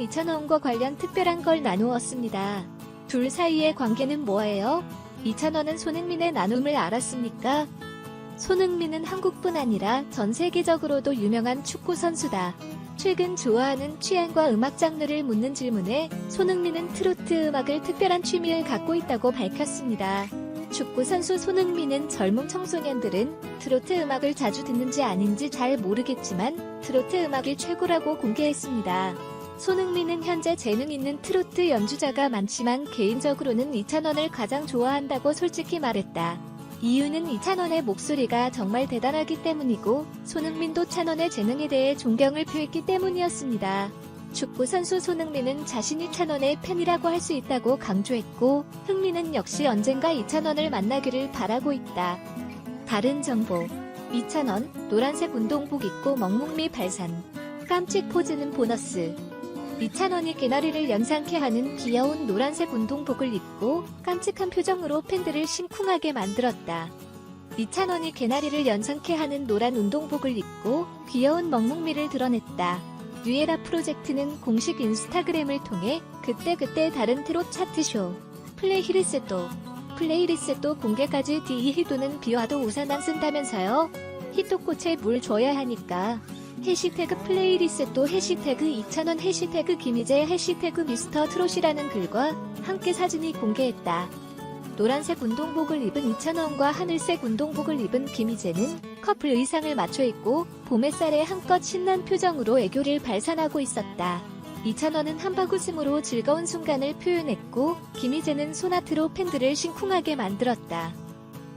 이찬원과 관련 특별한 걸 나누었습니다. 둘 사이의 관계는 뭐예요? 이찬원은 손흥민의 나눔을 알았습니까? 손흥민은 한국뿐 아니라 전 세계적으로도 유명한 축구 선수다. 최근 좋아하는 취향과 음악 장르를 묻는 질문에 손흥민은 트로트 음악을 특별한 취미를 갖고 있다고 밝혔습니다. 축구 선수 손흥민은 젊은 청소년들은 트로트 음악을 자주 듣는지 아닌지 잘 모르겠지만 트로트 음악이 최고라고 공개했습니다. 손흥민은 현재 재능 있는 트로트 연주자가 많지만 개인적으로는 이찬원을 가장 좋아한다고 솔직히 말했다. 이유는 이찬원의 목소리가 정말 대단하기 때문이고 손흥민도 찬원의 재능에 대해 존경을 표했기 때문이었습니다. 축구 선수 손흥민은 자신이 찬원의 팬이라고 할 수 있다고 강조했고 흥민은 역시 언젠가 이찬원을 만나기를 바라고 있다. 다른 정보 이찬원 노란색 운동복 입고 먹묵미 발산 깜찍 포즈는 보너스 이찬원이 개나리를 연상케 하는 귀여운 노란색 운동복을 입고 깜찍한 표정으로 팬들을 심쿵하게 만들었다. 이찬원이 개나리를 연상케 하는 노란 운동복을 입고 귀여운 먹묵미를 드러냈다. 뉴에라 프로젝트는 공식 인스타그램을 통해 그때그때 다른 트롯 차트쇼 플레이리스트 플레이 리스트 공개까지 디히도는 비와도 우산 안 쓴다면서요? 히토꽃에 물 줘야 하니까 해시태그 플레이리스트 해시태그 2000원 해시태그 김희재 해시태그 미스터 트롯이라는 글과 함께 사진이 공개했다. 노란색 운동복을 입은 이찬원과 하늘색 운동복을 입은 김희재는 커플 의상을 맞춰 입고 봄 햇살에 한껏 신난 표정으로 애교를 발산하고 있었다. 이찬원은 한바구음으로 즐거운 순간을 표현했고 김희재는 소나트로 팬들을 심쿵하게 만들었다.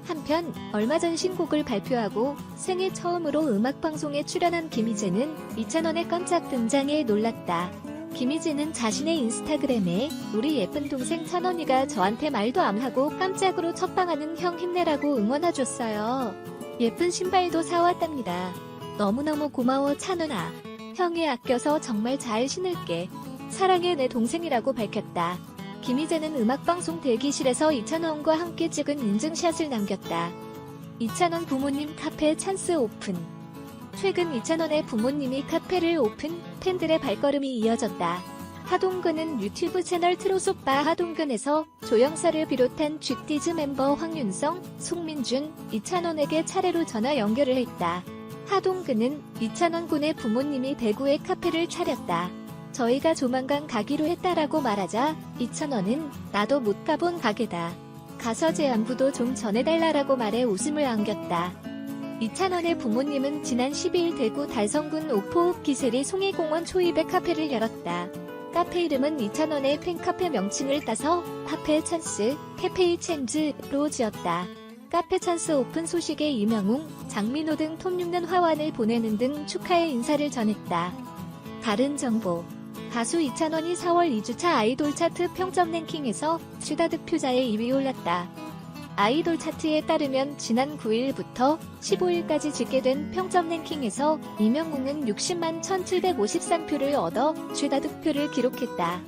한편 얼마 전 신곡을 발표하고 생애 처음으로 음악 방송에 출연한 김희재는 이찬원의 깜짝 등장에 놀랐다. 김희재는 자신의 인스타그램에 우리 예쁜 동생 찬원이가 저한테 말도 안 하고 깜짝으로 첫방하는 형 힘내라고 응원해줬어요. 예쁜 신발도 사왔답니다. 너무너무 고마워 찬원아. 형이 아껴서 정말 잘 신을게. 사랑해 내 동생이라고 밝혔다. 김희재는 음악방송 대기실에서 이찬원과 함께 찍은 인증샷을 남겼다. 이찬원 부모님 카페 찬스 오픈. 최근 이찬원의 부모님이 카페를 오픈, 팬들의 발걸음이 이어졌다. 하동근은 유튜브 채널 트로소빠 하동근에서 조영사를 비롯한 쥐티즈 멤버 황윤성, 송민준, 이찬원에게 차례로 전화 연결을 했다. 하동근은 이찬원 군의 부모님이 대구에 카페를 차렸다. 저희가 조만간 가기로 했다라고 말하자 이찬원은 나도 못 가본 가게다. 가서 제 안부도 좀 전해달라라고 말해 웃음을 안겼다. 이찬원의 부모님은 지난 12일 대구 달성군 오포읍 기세리 송해공원 초입에 카페를 열었다. 카페 이름은 이찬원의 팬카페 명칭을 따서 카페 찬스, 캐페이 챔즈로 지었다. 카페 찬스 오픈 소식에 이명웅, 장민호 등톱 줍는 화환을 보내는 등 축하의 인사를 전했다. 다른 정보 가수 이찬원이 4월 2주차 아이돌 차트 평점 랭킹에서 슈다드 표자에 2위 올랐다. 아이돌 차트에 따르면 지난 9일부터 15일까지 집계된 평점 랭킹에서 이명웅은 60만 1753표를 얻어 최다득표를 기록했다.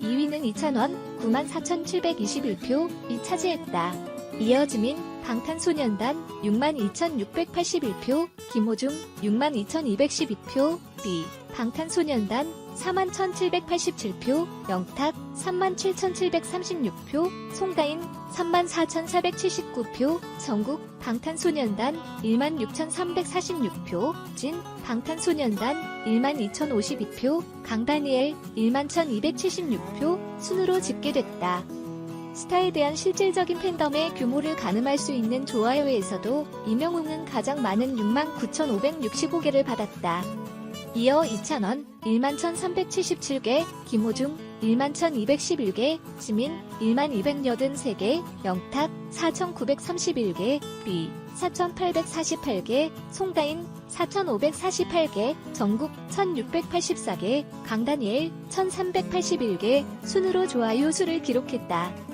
2위는 이찬원 9만 4721표 이 차지했다. 이어 지민 방탄소년단 6만 2681표, 김호중 6만 2212표, B 방탄소년단 4만 1787표, 영탁 3만 7736표, 송가인 3만 4479표, 전국 방탄소년단 1만 6346표, 진 방탄소년단 1만 2052표, 강다니엘 1만 1276표 순으로 집계됐다. 스타에 대한 실질적인 팬덤의 규모를 가늠할 수 있는 좋아요에서도 이명웅은 가장 많은 6만 9,565개를 받았다. 이어 이찬원 1만 1,377개, 김호중 1만 1,211개, 지민 1만 283개, 영탁 4,931개, 비 4,848개, 송가인 4,548개, 전국 1,684개, 강다니엘 1,381개 순으로 좋아요 수를 기록했다.